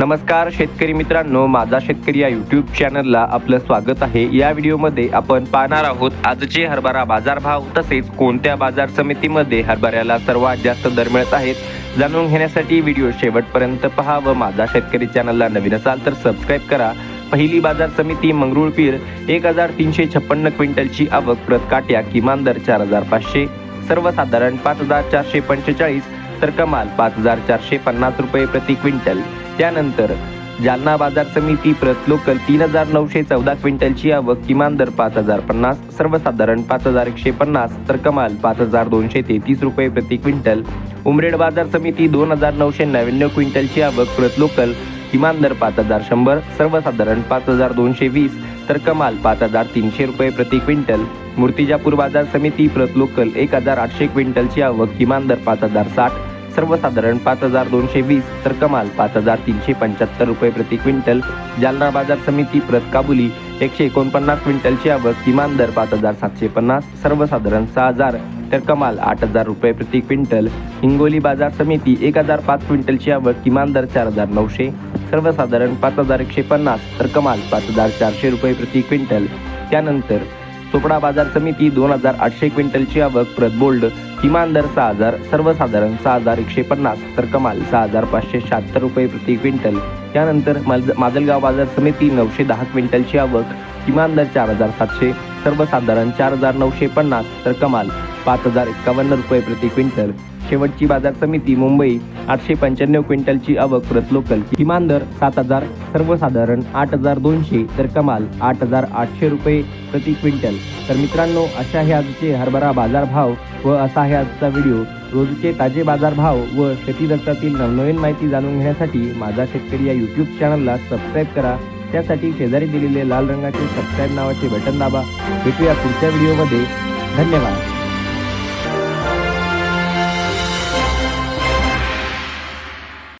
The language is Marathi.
नमस्कार शेतकरी मित्रांनो माझा शेतकरी या यूट्यूब चॅनलला आपलं स्वागत आहे. या व्हिडिओमध्ये आपण पाहणार आहोत आजचे हरभरा बाजारभाव तसेच कोणत्या बाजार समितीमध्ये हरभऱ्याला सर्वात जास्त दर मिळत आहेत जाणून घेण्यासाठी व्हिडिओ शेवटपर्यंत पहा व माझा शेतकरी चॅनलला नवीन असाल तर सबस्क्राईब करा. पहिली बाजार समिती मंगरुळपीर एक हजार तीनशे छप्पन्न क्विंटलची आवक प्रत काट्या किमान दर चार हजार पाचशे सर्वसाधारण पाच हजार चारशे पंचेचाळीस तर कमाल पाच हजार चारशे पन्नास रुपये प्रति क्विंटल. त्यानंतर जालना बाजार समिती प्रत लोकल तीन हजार नऊशे चौदा क्विंटलची आवक किमान दर पाच हजार पन्नास सर्वसाधारण पाच हजार एकशे पन्नास तर कमाल पाच हजार दोनशे तेहतीस रुपये प्रति क्विंटल. उमरेड बाजार समिती दोन हजार नऊशे नव्याण्णव क्विंटलची आवक प्रत लोकल किमान दर पाच हजार शंभर सर्वसाधारण पाच हजार दोनशे वीस तर कमाल पाच हजार तीनशे रुपये प्रति क्विंटल. मूर्तिजापूर बाजार समिती प्रत लोकल एक हजार आठशे क्विंटलची आवक किमान दर पाच हजार साठ सर्वसाधारण पाच हजार दोनशे वीस तर कमाल पाच हजार तीनशे पंच्याहत्तर रुपये प्रति क्विंटल. जालना बाजार समिती प्रत काबुली एकशे एकोणपन्नास क्विंटलची आवक किमान दर पाच हजार सातशे पन्नास सर्वसाधारण सहा हजार तर कमाल आठ हजार रुपये प्रति क्विंटल. हिंगोली बाजार समिती एक हजार पाच क्विंटलची आवक किमान दर चार हजार नऊशे सर्वसाधारण पाच हजार एकशे पन्नास तर कमाल पाच हजार चारशे रुपये प्रति क्विंटल. त्यानंतर चोपडा बाजार समिती दोन हजार आठशे क्विंटलची आवक प्रत बोल्ड किमान दर सहा हजार सर्वसाधारण सहा हजार एकशे पन्नास तर कमाल सहा हजार पाचशे शहात्तर रुपये प्रति क्विंटल. त्यानंतर माज माजलगाव बाजार समिती नऊशे दहा क्विंटलची आवक किमान दर चार हजार सातशे सर्वसाधारण चार हजार नऊशे पन्नास तर कमाल पाच हजार एक्कावन्न रुपये प्रति क्विंटल. शेवटची बाजार समिती मुंबई. आठशे पंच्याण्णव क्विंटलची आवक प्रत लोकल किमान दर सात हजार सर्वसाधारण आठ हजार दोनशे तर कमाल आठ हजार आठशे रुपये प्रति क्विंटल. तर मित्रांनो अशा हे आजचे हरभरा बाजारभाव व असा आहे आजचा व्हिडिओ. रोजचे ताजे बाजारभाव व शेतीदत्तातील नवनवीन माहिती जाणून घेण्यासाठी माझा शेतकरी या यूट्यूब चॅनलला सबस्क्राईब करा. त्यासाठी शेजारी दिलेले लाल रंगाचे सबस्क्राईब नावाचे बटन दाबा. भेटूया पुढच्या व्हिडिओमध्ये. धन्यवाद.